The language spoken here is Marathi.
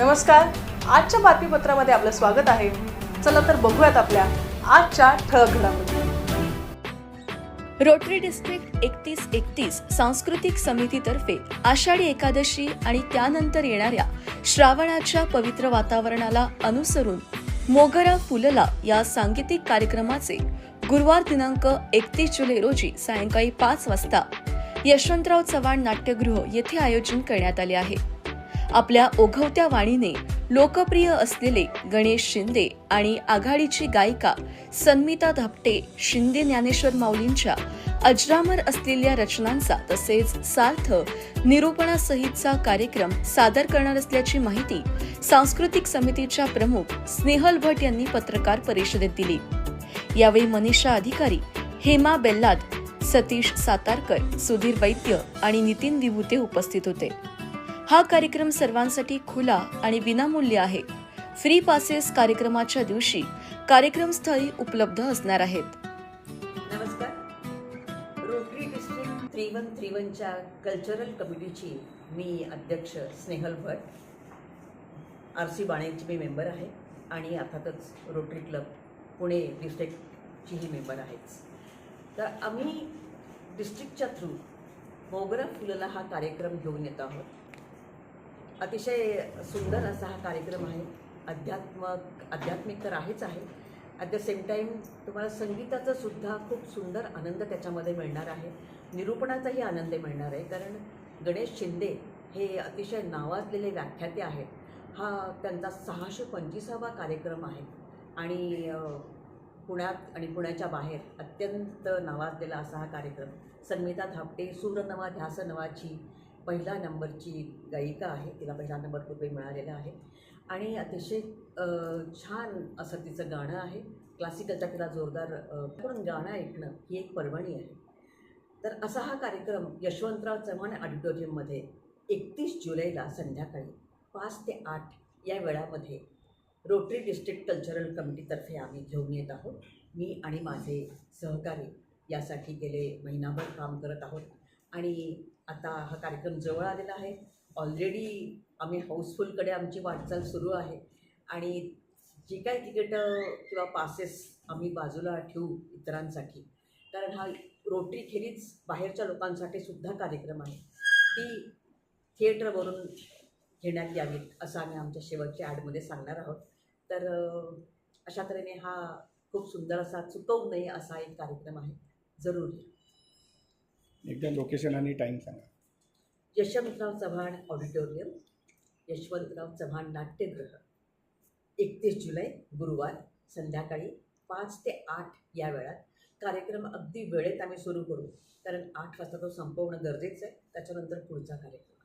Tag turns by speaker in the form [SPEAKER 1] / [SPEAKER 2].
[SPEAKER 1] नमस्कार. आजच्या बातमीपत्रामध्ये आपलं स्वागत आहे. चला तर बघूयात आपल्या आजच्या ठळक घडामोडी.
[SPEAKER 2] रोटरी डिस्ट्रिक्ट एकतीस एकतीस सांस्कृतिक समितीतर्फे आषाढी एकादशी आणि त्यानंतर येणाऱ्या श्रावणाच्या पवित्र वातावरणाला अनुसरून मोगरा फुलला या सांगीतिक कार्यक्रमाचे गुरुवार दिनांक एकतीस जुलै रोजी सायंकाळी पाच वाजता यशवंतराव चव्हाण नाट्यगृह येथे आयोजन करण्यात आले आहे. आपल्या ओघवत्या वाणीने लोकप्रिय असलेले गणेश शिंदे आणि आघाडीची गायिका सन्मिता धापटे शिंदे ज्ञानेश्वर माऊलींच्या अजरामर असलेल्या रचनांचा तसेच सार्थ निरूपणासहितचा कार्यक्रम सादर करणार असल्याची माहिती सांस्कृतिक समितीच्या प्रमुख स्नेहल भट यांनी पत्रकार परिषदेत दिली. यावेळी मनीषा अधिकारी हेमा बेल्लाद सतीश सातारकर सुधीर वैद्य आणि नितीन विभूते उपस्थित होते. हा कार्यक्रम सर्वांसाठी खुला आणि विनामूल्य आहे. फ्री पासेस कार्यक्रमाच्या दिवशी कार्यक्रमस्थळी उपलब्ध असणार आहेत.
[SPEAKER 3] नमस्कार. Rotary district three one three वनच्या कल्चरल कमिटीची मी अध्यक्ष स्नेहल भट. आर सी बाणेची मी मेंबर आहे आणि अर्थातच रोटरी क्लब पुणे डिस्ट्रिक्टचीही मेंबर आहेच तर आम्ही डिस्ट्रिक्टच्या थ्रू मोगरा फुलला हा कार्यक्रम घेऊन येत आहोत. अतिशय सुंदर असा हा कार्यक्रम आहे. अध्यात्मक आध्यात्मिक तर आहेच आहे. ॲट द सेम टाईम तुम्हाला संगीताचा सुद्धा खूप सुंदर आनंद त्याच्यामध्ये मिळणार आहे. निरूपणाचाही आनंद मिळणार आहे. कारण गणेश शिंदे हे अतिशय नावाजलेले व्याख्याते आहेत. हा त्यांचा सहाशे पंचवीसावा कार्यक्रम आहे. आणि पुण्यात आणि पुण्याच्या बाहेर अत्यंत नावाजलेला असा हा कार्यक्रम. संगीता धापटे सूरनवा ध्यासनवाची पहिला नंबरची गायिका आहे तिला पहिला नंबर पूर्वी मिळालेला आहे. आणि अतिशय छान असं तिचं गाणं आहे. क्लासिकलचा तिला जोरदार पूर्ण पण गाणं ऐकणं ही एक पर्वणी आहे. तर असा हा कार्यक्रम यशवंतराव चव्हाण ऑडिटोरियममध्ये एकतीस जुलैला संध्याकाळी पाच ते आठ या वेळामध्ये रोटरी डिस्ट्रिक्ट कल्चरल कमिटीतर्फे आम्ही घेऊन येत आहोत. मी आणि माझे सहकारी यासाठी गेले महिनाभर काम करत आहोत. आणि आता हा कार्यक्रम जवळ आलेला आहे. ऑलरेडी आम्ही हाऊसफुलकडे आमची वाटचाल सुरू आहे. आणि जी काय तिकीटं किंवा पासेस आम्ही बाजूला ठेवू इतरांसाठी कारण हा रोटरी खेरीज बाहेरच्या लोकांसाठी सुद्धा कार्यक्रम आहे. ती थिएटरवरून घेण्यात यावीत असं आम्ही आमच्या शेवटच्या ॲडमध्ये सांगणार आहोत. तर अशा तऱ्हेने हा खूप सुंदर असा चुकवू नये असा एक कार्यक्रम आहे. जरूर
[SPEAKER 4] एकदा लोकेशन आणि टाईम सांगा.
[SPEAKER 3] यशवंतराव चव्हाण ऑडिटोरियम यशवंतराव चव्हाण नाट्यगृह. एकतीस जुलै गुरुवार संध्याकाळी पाच ते आठ या वेळात कार्यक्रम अगदी वेळेत आम्ही सुरू करू. कारण आठ वाजता तो संपवणं गरजेचं आहे. त्याच्यानंतर पुढचा कार्यक्रम.